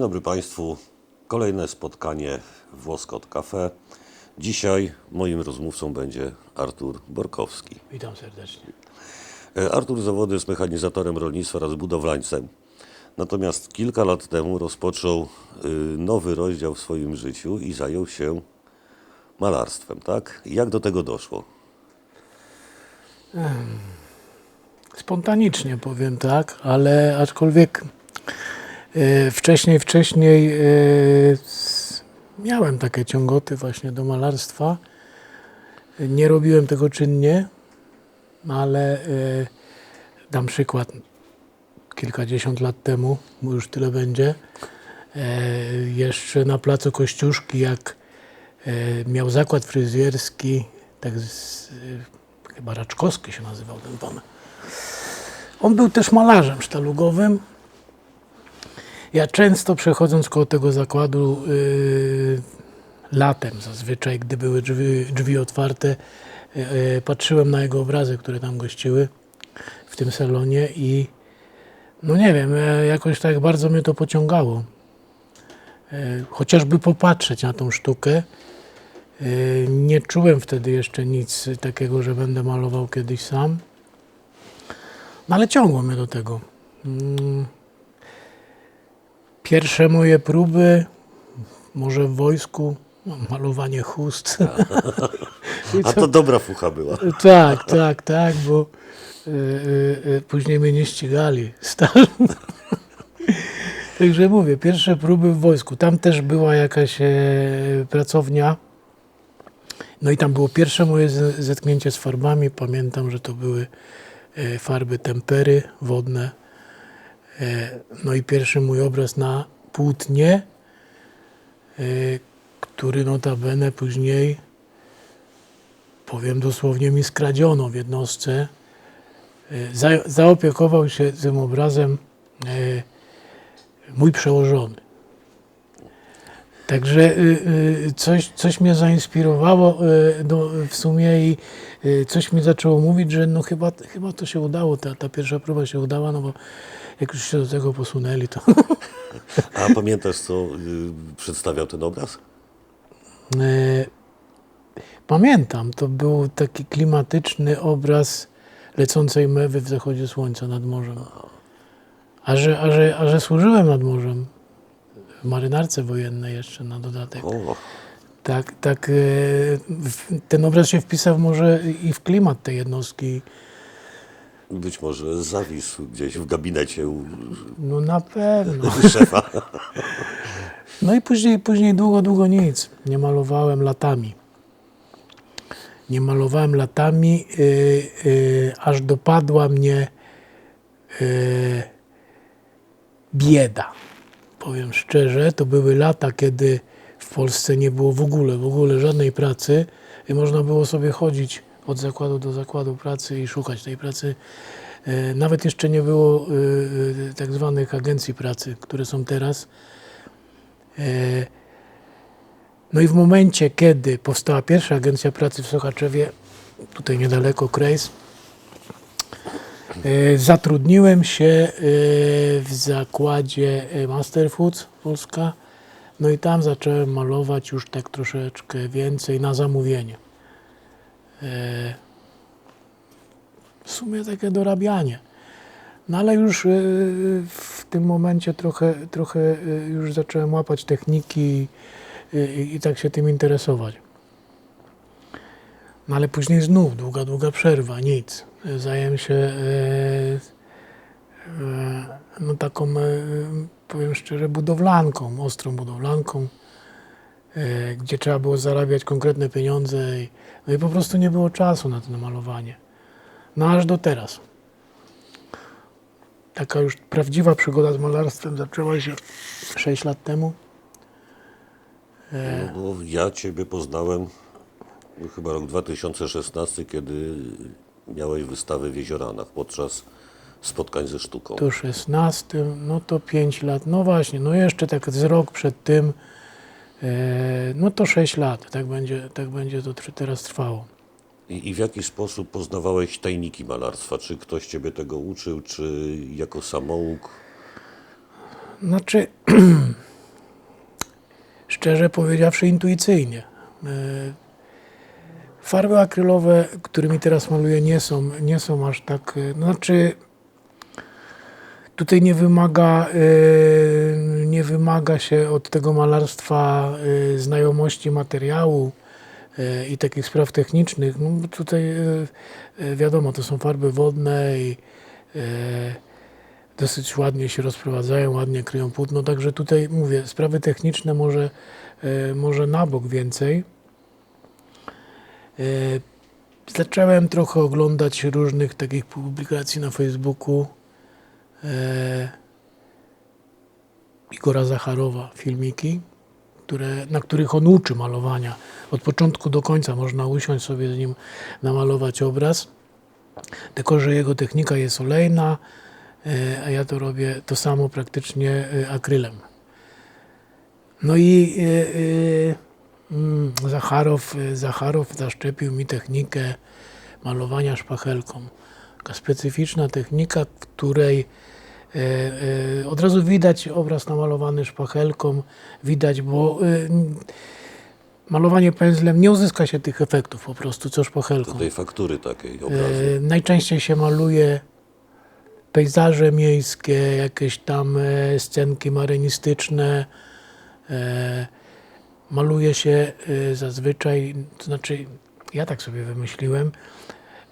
Dzień dobry Państwu. Kolejne spotkanie w Łoskot Cafe. Dzisiaj moim rozmówcą będzie Artur Borkowski. Witam serdecznie. E, Artur zawody jest mechanizatorem rolnictwa oraz budowlańcem. Natomiast kilka lat temu rozpoczął y, nowy rozdział w swoim życiu i zajął się malarstwem, tak? Jak do tego doszło? Spontanicznie powiem tak, ale aczkolwiek wcześniej, wcześniej e, miałem takie ciągoty właśnie do malarstwa. Nie robiłem tego czynnie, ale e, dam przykład. Kilkadziesiąt lat temu, bo już tyle będzie, e, jeszcze na placu Kościuszki, jak e, miał zakład fryzjerski, tak z, e, chyba Raczkowski się nazywał ten pan. On był też malarzem sztalugowym. Ja często przechodząc koło tego zakładu yy, latem zazwyczaj, gdy były drzwi, drzwi otwarte, yy, patrzyłem na jego obrazy, które tam gościły w tym salonie i no nie wiem, e, jakoś tak bardzo mnie to pociągało. E, Chociażby popatrzeć na tą sztukę. E, Nie czułem wtedy jeszcze nic takiego, że będę malował kiedyś sam. No ale ciągło mnie do tego. Mm. Pierwsze moje próby, może w wojsku, no, malowanie chust. A to dobra fucha była. tak, tak, tak, bo y, y, y, później mnie nie ścigali. Stał. Także mówię, pierwsze próby w wojsku. Tam też była jakaś e, pracownia. No i tam było pierwsze moje zetknięcie z farbami. Pamiętam, że to były e, farby tempery wodne. E, no i pierwszy mój obraz na płótnie, e, który notabene później powiem dosłownie, mi skradziono w jednostce. E, Za, zaopiekował się tym obrazem mój przełożony. Także coś, coś mnie zainspirowało do, w sumie i coś mi zaczęło mówić, że no chyba, chyba to się udało, ta, ta pierwsza próba się udała, no bo jak już się do tego posunęli, to A pamiętasz, co y, przedstawiał ten obraz? E, Pamiętam, to był taki klimatyczny obraz lecącej mewy w zachodzie słońca nad morzem. A że, a że, a że służyłem nad morzem, w marynarce wojennej jeszcze na dodatek. O, Tak, tak, e, ten obraz się wpisał może i w klimat tej jednostki. Być może zawisł gdzieś w gabinecie u No na pewno. szefa. No i później, później długo, długo nic. Nie malowałem latami. Nie malowałem latami, yy, yy, aż dopadła mnie yy, bieda. Powiem szczerze, to były lata, kiedy w Polsce nie było w ogóle, w ogóle żadnej pracy i można było sobie chodzić od zakładu do zakładu pracy i szukać tej pracy. Yy, Nawet jeszcze nie było yy, yy, tak zwanych agencji pracy, które są teraz. E, No i w momencie, kiedy powstała pierwsza agencja pracy w Sochaczewie, tutaj niedaleko Krejs, e, zatrudniłem się e, w zakładzie e, Master Foods Polska. No i tam zacząłem malować już tak troszeczkę więcej na zamówienie. E, W sumie takie dorabianie. No ale już y, w tym momencie trochę, trochę y, już zacząłem łapać techniki i, i, tak się tym interesować. No ale później znów długa, długa przerwa, nic. Zająłem się e, e, no taką, e, powiem szczerze, budowlanką, ostrą budowlanką, e, gdzie trzeba było zarabiać konkretne pieniądze. I, no i po prostu nie było czasu na to malowanie. No aż do teraz taka już prawdziwa przygoda z malarstwem zaczęła się 6 lat temu. No bo ja Ciebie poznałem no, chyba rok 2016, kiedy miałeś wystawę w Jezioranach podczas spotkań ze sztuką. To 16, no to 5 lat. No właśnie, no jeszcze tak z rok przed tym, e, no to 6 lat. Tak będzie, tak będzie to teraz trwało. I, I w jaki sposób poznawałeś tajniki malarstwa? Czy ktoś Ciebie tego uczył, czy jako samouk? Znaczy, szczerze powiedziawszy, intuicyjnie. E, Farby akrylowe, którymi teraz maluję, nie są, nie są aż tak. e, Znaczy, tutaj nie wymaga, e, nie wymaga się od tego malarstwa e, znajomości materiału e, i takich spraw technicznych. No, tutaj wiadomo, to są farby wodne i dosyć ładnie się rozprowadzają, ładnie kryją płótno. Także tutaj mówię, sprawy techniczne może, może na bok więcej. Zacząłem trochę oglądać różnych takich publikacji na Facebooku. E, Igora Zacharowa, filmiki, które, na których on uczy malowania. Od początku do końca można usiąść sobie z nim, namalować obraz. Tylko, że jego technika jest olejna, e, a ja to robię to samo praktycznie e, akrylem. No i e, mm, Zacharow, Zacharow zaszczepił mi technikę malowania szpachelką. Taka specyficzna technika, w której e, e, od razu widać obraz namalowany szpachelką, widać, bo e, malowanie pędzlem nie uzyska się tych efektów po prostu, co szpachelką. tej faktury takiej obrazu. Najczęściej się maluje pejzaże miejskie, jakieś tam scenki marynistyczne. Maluje się zazwyczaj, to znaczy ja tak sobie wymyśliłem,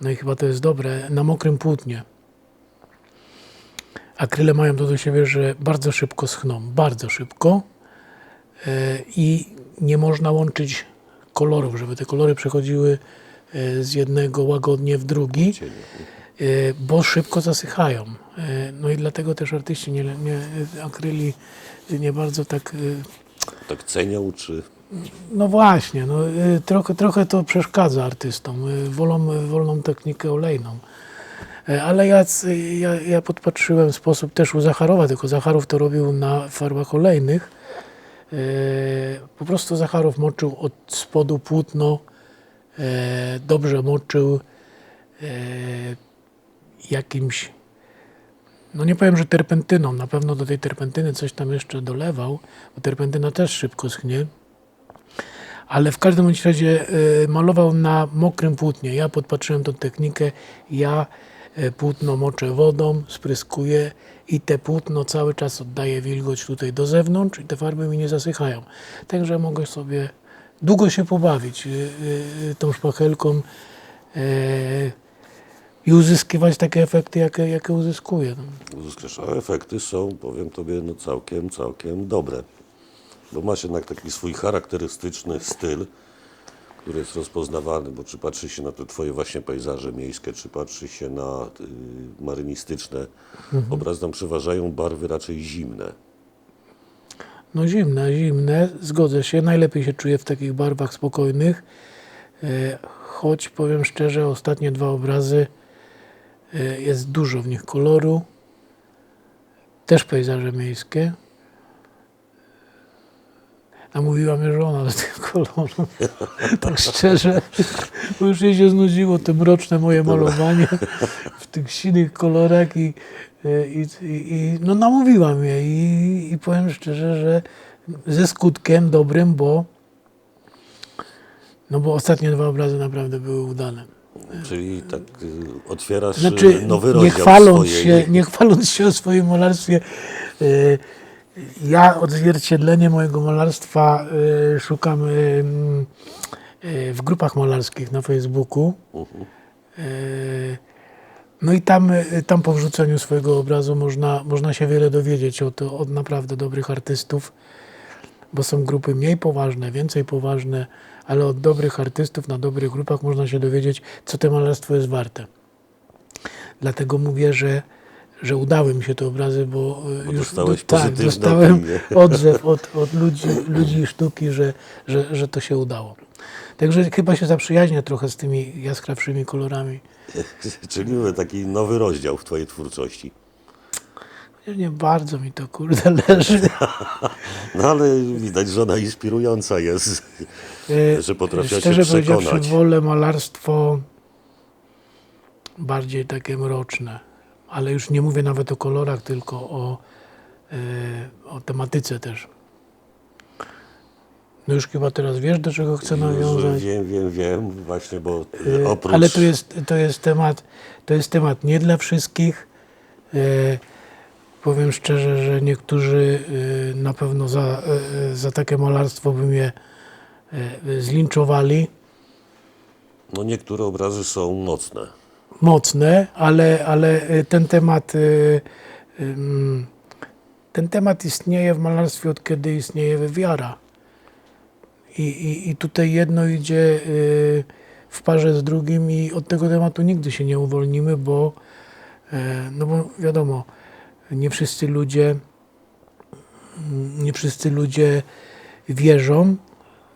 no i chyba to jest dobre, na mokrym płótnie. Akryle mają to do siebie, że bardzo szybko schną, bardzo szybko e, i nie można łączyć kolorów, żeby te kolory przechodziły e, z jednego łagodnie w drugi, e, bo szybko zasychają. No i dlatego też artyści nie, nie, akryli nie bardzo tak Tak cenią, czy no właśnie, no, y, trochę, trochę to przeszkadza artystom. Y, Wolą wolną technikę olejną. Y, Ale ja, ja, ja podpatrzyłem sposób też u Zacharowa, tylko Zacharów to robił na farbach olejnych. Y, Po prostu Zacharow moczył od spodu płótno, y, dobrze moczył y, jakimś, no nie powiem, że terpentyną, na pewno do tej terpentyny coś tam jeszcze dolewał, bo terpentyna też szybko schnie ale w każdym bądź razie y, malował na mokrym płótnie. Ja podpatrzyłem tą technikę, ja y, płótno moczę wodą, spryskuję i te płótno cały czas oddaje wilgoć tutaj do zewnątrz i te farby mi nie zasychają. Także mogę sobie długo się pobawić y, tą szpachelką i uzyskiwać takie efekty, jakie, jakie uzyskuję. No. uzyskasz. A efekty są, powiem tobie, no całkiem, całkiem dobre. Bo masz jednak taki swój charakterystyczny styl, który jest rozpoznawany, bo czy patrzy się na te twoje właśnie pejzaże miejskie, czy patrzy się na y, marynistyczne, obraz tam przeważają barwy raczej zimne. No zimne, zimne, zgodzę się. Najlepiej się czuję w takich barwach spokojnych. E, Choć powiem szczerze, ostatnie dwa obrazy e, jest dużo w nich koloru. Też pejzaże miejskie. Namówiła mnie żona do tych kolorów. Tak szczerze, bo już jej się znudziło te mroczne moje malowanie w tych sinych kolorach i, i, i, no namówiła mnie i, i powiem szczerze, że ze skutkiem dobrym, bo no bo ostatnie dwa obrazy naprawdę były udane. Czyli tak y, otwierasz znaczy, nowy nie rozdział chwaląc, swojej... się, nie chwaląc się o swoim malarstwie, y, ja odzwierciedlenie mojego malarstwa y, szukam y, y, w grupach malarskich na Facebooku. Y, No i tam, y, tam po wrzuceniu swojego obrazu można, można się wiele dowiedzieć od, od naprawdę dobrych artystów, bo są grupy mniej poważne, więcej poważne, ale od dobrych artystów na dobrych grupach można się dowiedzieć, co to malarstwo jest warte. Dlatego mówię, że, że udały mi się te obrazy, bo, y, Bo już dostałeś tak, dostałem opinie. odzew od, od ludzi, ludzi sztuki, że, że, że to się udało. Także chyba się zaprzyjaźnia trochę z tymi jaskrawszymi kolorami. Czyli taki nowy rozdział w twojej twórczości. Nie bardzo mi to kurde leży. No ale widać, że ona inspirująca jest, E, że potrafiła Szczerze powiedziawszy, przekonać. wolę malarstwo bardziej takie mroczne. Ale już nie mówię nawet o kolorach, tylko o, e, o tematyce też. No już chyba teraz wiesz, do czego chcę nawiązać. Wiem, wiem, wiem, właśnie, bo E, oprócz... Ale to jest, to jest temat, to jest temat nie dla wszystkich. E, powiem szczerze, że niektórzy e, na pewno za, e, za takie malarstwo by mnie e, zlinczowali. No niektóre obrazy są mocne. Mocne, ale, ale e, ten temat ym, ten temat istnieje w malarstwie od kiedy istnieje wiara. I, i, I tutaj jedno idzie y, w parze z drugim i od tego tematu nigdy się nie uwolnimy, bo, e, no bo wiadomo, nie wszyscy ludzie, nie wszyscy ludzie wierzą,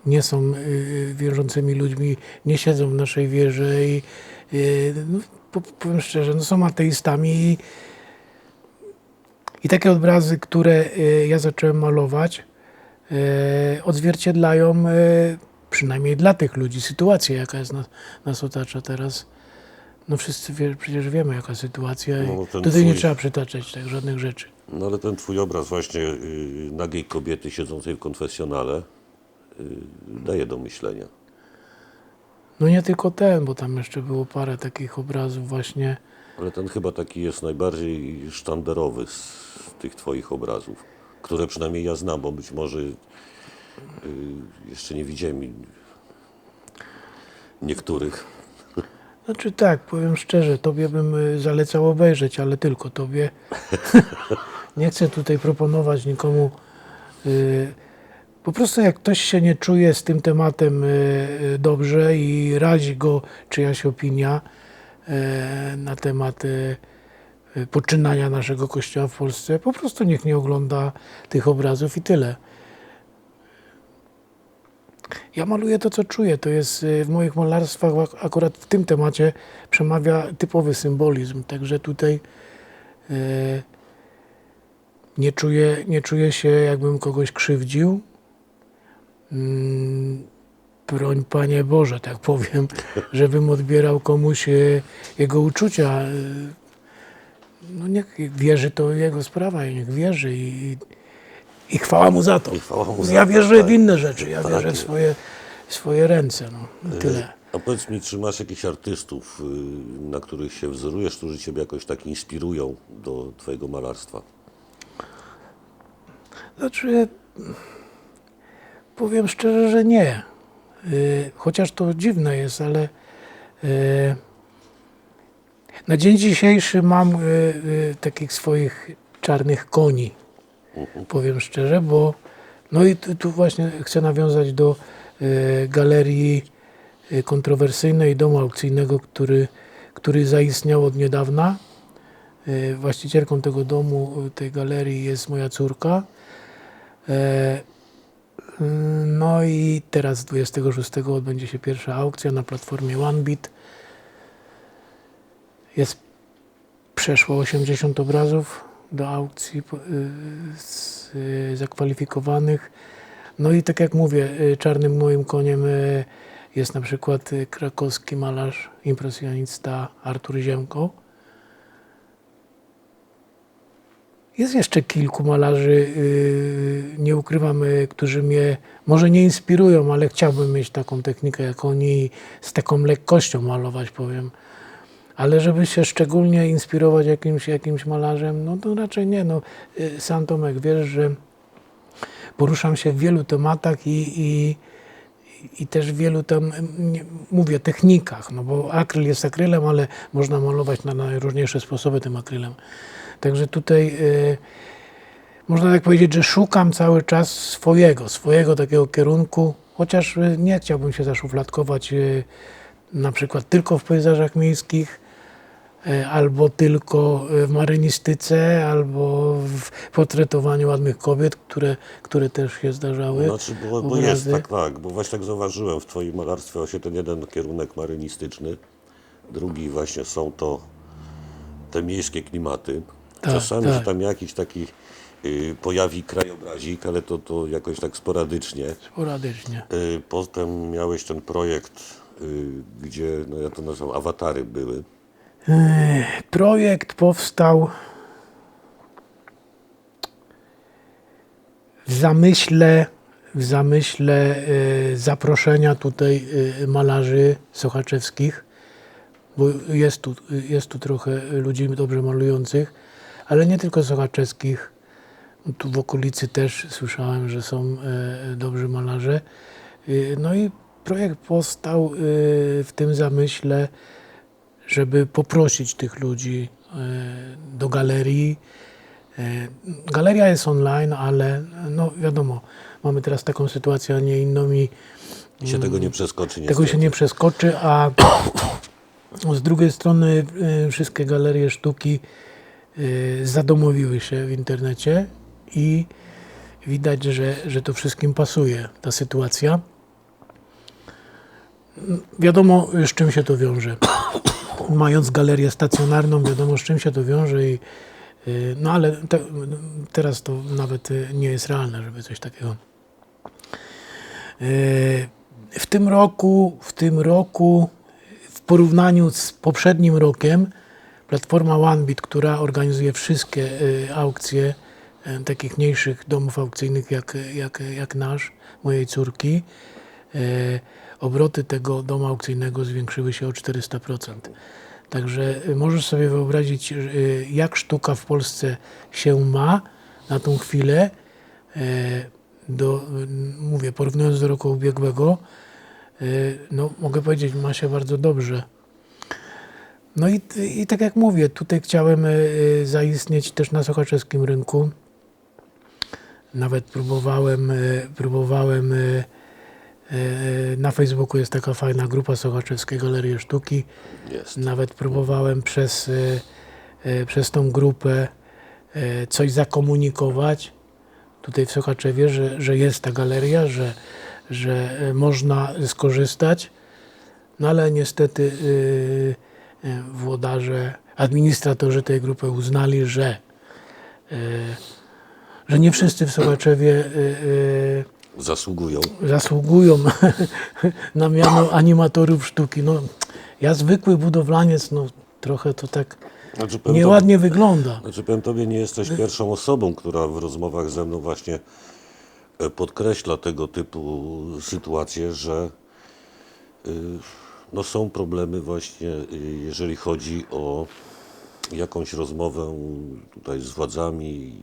nie są y, wierzącymi ludźmi, nie siedzą w naszej wierze i y, no, po- powiem szczerze, no są ateistami i, takie obrazy, które y, ja zacząłem malować, e, odzwierciedlają, przynajmniej dla tych ludzi, sytuację, jaka jest nas, nas otacza teraz. No wszyscy wie, przecież wiemy, jaka sytuacja No, i tutaj nie twój- trzeba przytaczać tak żadnych rzeczy. No ale ten twój obraz właśnie y, nagiej kobiety siedzącej w konfesjonale y, daje do myślenia. No nie tylko ten, bo tam jeszcze było parę takich obrazów właśnie. Ale ten chyba taki jest najbardziej sztandarowy z tych twoich obrazów, które przynajmniej ja znam, bo być może y, jeszcze nie widziałem niektórych. Znaczy tak, powiem szczerze, tobie bym y, zalecał obejrzeć, ale tylko tobie. nie chcę tutaj proponować nikomu. y, Po prostu jak ktoś się nie czuje z tym tematem y, y, dobrze i razi go czyjaś opinia y, na temat poczynania naszego kościoła w Polsce, po prostu niech nie ogląda tych obrazów i tyle. Ja maluję to, co czuję. To jest w moich malarstwach, ak- akurat w tym temacie przemawia typowy symbolizm. Także tutaj nie, czuję, nie czuję się, jakbym kogoś krzywdził. Mm, Broń Panie Boże, tak powiem, żebym odbierał komuś y, jego uczucia. Y, No niech wierzy, to jego sprawa i niech wierzy i, i chwała mu za to. Chwała mu za Ja wierzę tak. w inne rzeczy, ja Tak wierzę w swoje, swoje ręce. No, i tyle. A powiedz mi, czy masz jakichś artystów, na których się wzorujesz, którzy ciebie jakoś tak inspirują do twojego malarstwa? Znaczy, powiem szczerze, że nie. Y, Chociaż to dziwne jest, ale y, na dzień dzisiejszy mam y, takich swoich czarnych koni. Powiem szczerze, bo no i tu, właśnie chcę nawiązać do galerii kontrowersyjnej domu aukcyjnego, który, który zaistniał od niedawna. Właścicielką tego domu, tej galerii jest moja córka. No i teraz 26 odbędzie się pierwsza aukcja na platformie OneBit. Jest przeszło 80 obrazów do aukcji y, y, zakwalifikowanych. No i tak jak mówię, y, czarnym moim koniem jest na przykład krakowski malarz, impresjonista Artur Ziemko. Jest jeszcze kilku malarzy, yy, nie ukrywam, którzy mnie może nie inspirują, ale chciałbym mieć taką technikę jak oni z taką lekkością malować, powiem. Ale żeby się szczególnie inspirować jakimś, jakimś malarzem, no to raczej nie. No, yy, sam Tomek, wiesz, że poruszam się w wielu tematach i, i, i też w wielu tam, mówię, technikach, no bo akryl jest akrylem, ale można malować na najróżniejsze sposoby tym akrylem. Także tutaj y, można tak powiedzieć, że szukam cały czas swojego, swojego takiego kierunku, chociaż y, nie chciałbym się zaszufladkować y, na przykład tylko w pejzażach miejskich, y, albo tylko w marynistyce, albo w portretowaniu ładnych kobiet, które, które też się zdarzały. Znaczy, bo, bo jest tak, tak, bo właśnie tak zauważyłem w twoim malarstwie właśnie ten jeden kierunek marynistyczny, drugi właśnie są to te miejskie klimaty. Tak, Czasami tak. się tam jakiś taki y, pojawi krajobrazik, ale to, to jakoś tak sporadycznie. Sporadycznie. Y, Potem miałeś ten projekt, y, gdzie, no ja to nazywam, awatary były. Projekt powstał w zamyśle w zamyśle e, zaproszenia tutaj e, malarzy sochaczewskich, bo jest tu, jest tu trochę ludzi dobrze malujących, ale nie tylko sochaczewskich. Tu w okolicy też słyszałem, że są e, dobrzy malarze. E, No i projekt powstał e, w tym zamyśle, żeby poprosić tych ludzi do galerii. Galeria jest online, ale no wiadomo, mamy teraz taką sytuację, a nie inną i Się tego nie przeskoczy Mm. tego się niestety. nie przeskoczy, a z drugiej strony wszystkie galerie sztuki zadomowiły się w internecie i widać, że, że to wszystkim pasuje ta sytuacja. Wiadomo, z czym się to wiąże. Mając galerię stacjonarną, wiadomo, z czym się to wiąże i y, no ale te, teraz to nawet y, nie jest realne, żeby coś takiego. Y, W tym roku, w tym roku, w porównaniu z poprzednim rokiem, platforma OneBit, która organizuje wszystkie y, aukcje y, takich mniejszych domów aukcyjnych jak, jak, jak nasz, mojej córki, y, obroty tego domu aukcyjnego zwiększyły się o 400%. Także możesz sobie wyobrazić, jak sztuka w Polsce się ma na tą chwilę. Do, mówię, porównując do roku ubiegłego, no mogę powiedzieć, ma się bardzo dobrze. No i, i tak jak mówię, tutaj chciałem y, zaistnieć też na sochaczewskim rynku. Nawet próbowałem, y, próbowałem y, na Facebooku jest taka fajna grupa Sochaczewskiej Galerii Sztuki. Jest. Nawet próbowałem przez, przez tą grupę coś zakomunikować tutaj w Sochaczewie, że, że jest ta galeria, że, że można skorzystać. No ale niestety włodarze, administratorzy tej grupy uznali, że, y, że nie wszyscy w Sochaczewie y, y, Zasługują. zasługują na miano animatorów sztuki. No, ja zwykły budowlaniec, no trochę to tak Znaczy, nieładnie wygląda. Znaczy, powiem Tobie, nie jesteś pierwszą osobą, która w rozmowach ze mną właśnie e, podkreśla tego typu sytuacje, że y, no, są problemy właśnie, y, jeżeli chodzi o jakąś rozmowę tutaj z władzami,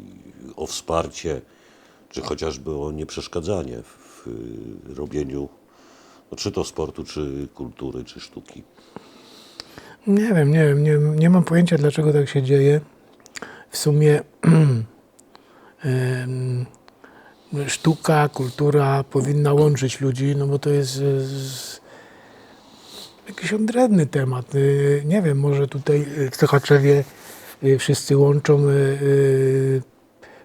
o wsparcie, czy chociażby o nieprzeszkadzanie w robieniu no, czy to sportu, czy kultury, czy sztuki. Nie wiem, nie wiem, nie, nie mam pojęcia dlaczego tak się dzieje. W sumie sztuka, kultura powinna łączyć ludzi, no bo to jest jakiś odrębny temat. Y, Nie wiem, może tutaj y, w Sochaczewie y, wszyscy łączą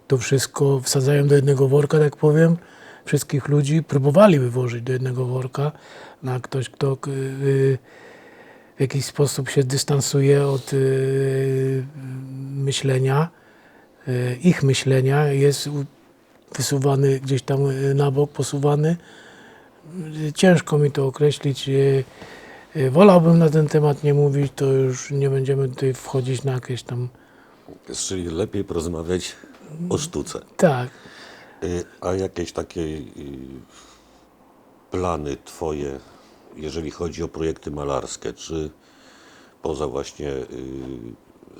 to wszystko, wsadzają do jednego worka, tak powiem, wszystkich ludzi. Próbowali wyłożyć do jednego worka, no a ktoś, kto w jakiś sposób się dystansuje od myślenia, ich myślenia, jest wysuwany gdzieś tam na bok, posuwany. Ciężko mi to określić. Y, Wolałbym na ten temat nie mówić, to już nie będziemy tutaj wchodzić na jakieś tam. Czyli lepiej porozmawiać o sztuce. Tak. Y, A jakieś takie y, plany Twoje, jeżeli chodzi o projekty malarskie, czy poza właśnie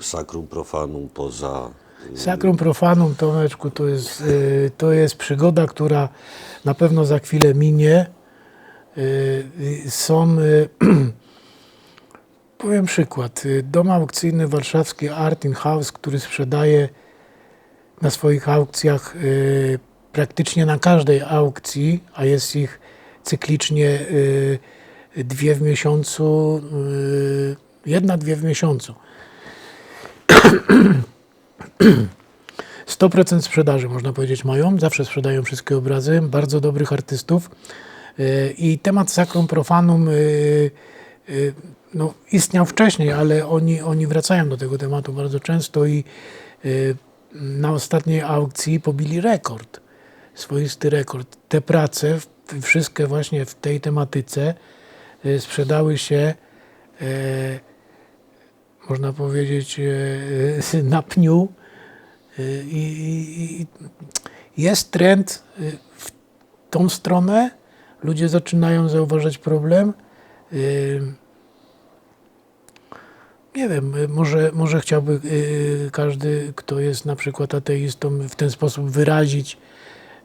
Sacrum Profanum, poza... Sacrum profanum, Tomeczku, to jest, to jest przygoda, która na pewno za chwilę minie. Y, y, Są, y, powiem przykład, dom aukcyjny warszawski Art in House, który sprzedaje na swoich aukcjach praktycznie na każdej aukcji, a jest ich cyklicznie dwie w miesiącu, jedna, dwie w miesiącu. 100% sprzedaży, można powiedzieć, mają. Zawsze sprzedają wszystkie obrazy, bardzo dobrych artystów. Yy, I temat Sacrum Profanum yy, yy, no, istniał wcześniej, ale oni, oni wracają do tego tematu bardzo często i na ostatniej aukcji pobili rekord, swoisty rekord. Te prace, wszystkie właśnie w tej tematyce, sprzedały się można powiedzieć, na pniu. I, jest trend w, tą stronę, ludzie zaczynają zauważać problem. Nie wiem, y, może, może chciałby y, każdy, kto jest na przykład ateistą, w ten sposób wyrazić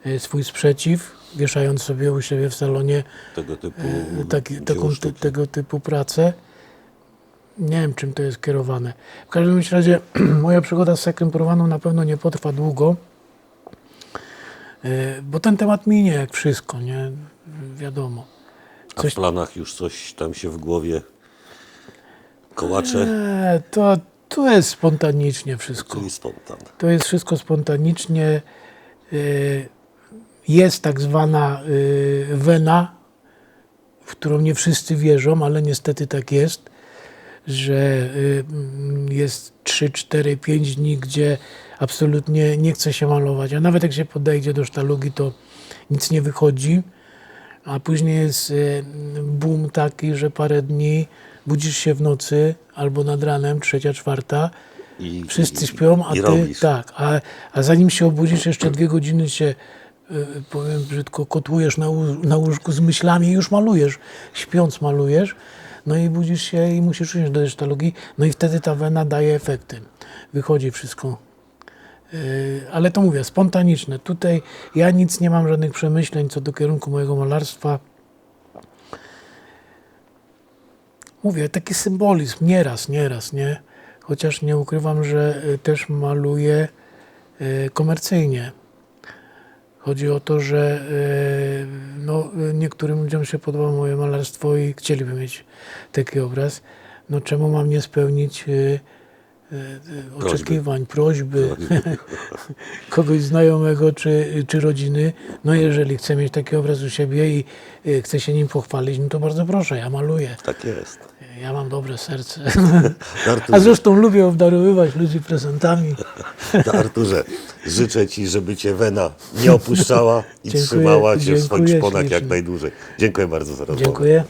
y, swój sprzeciw, wieszając sobie u siebie w salonie Tego typu taki, taką, tego typu pracę. Nie wiem, czym to jest kierowane. W każdym razie moja przygoda z sekrem porwaną na pewno nie potrwa długo, bo ten temat minie jak wszystko, nie? Wiadomo. A coś- w planach już coś tam się w głowie kołacze, E, to, to jest spontanicznie wszystko. czyli spontan. To jest wszystko spontanicznie. y, Jest tak zwana y, wena, w którą nie wszyscy wierzą, ale niestety tak jest, że jest 3, 4, 5 dni, gdzie absolutnie nie chce się malować. A nawet jak się podejdzie do sztalugi, to nic nie wychodzi. A później jest y, boom taki, że parę dni budzisz się w nocy albo nad ranem, trzecia, czwarta, I, Wszyscy śpią, a ty robisz. tak, a, a zanim się obudzisz, jeszcze dwie godziny się, y, powiem brzydko, kotłujesz na, na łóżku z myślami i już malujesz. Śpiąc malujesz, no i budzisz się i musisz usiąść do sztalogii, no i wtedy ta wena daje efekty. Wychodzi wszystko. Y, Ale to mówię, spontaniczne. Tutaj ja nic nie mam, żadnych przemyśleń co do kierunku mojego malarstwa. Mówię, taki symbolizm, nieraz, nieraz, nie? Chociaż nie ukrywam, że y, też maluję y, komercyjnie. Chodzi o to, że y, no, niektórym ludziom się podoba moje malarstwo i chcieliby mieć taki obraz. No czemu mam nie spełnić oczekiwań, prośby kogoś znajomego czy, czy rodziny? No jeżeli chce mieć taki obraz u siebie i y, chce się nim pochwalić, no to bardzo proszę, ja maluję. Tak jest. Ja mam dobre serce. A zresztą lubię obdarowywać ludzi prezentami. Arturze, życzę Ci, żeby Cię Wena nie opuszczała i Dziękuję, trzymała Cię w swoich szponach jak najdłużej. Dziękuję bardzo za rozmowę. Dziękuję.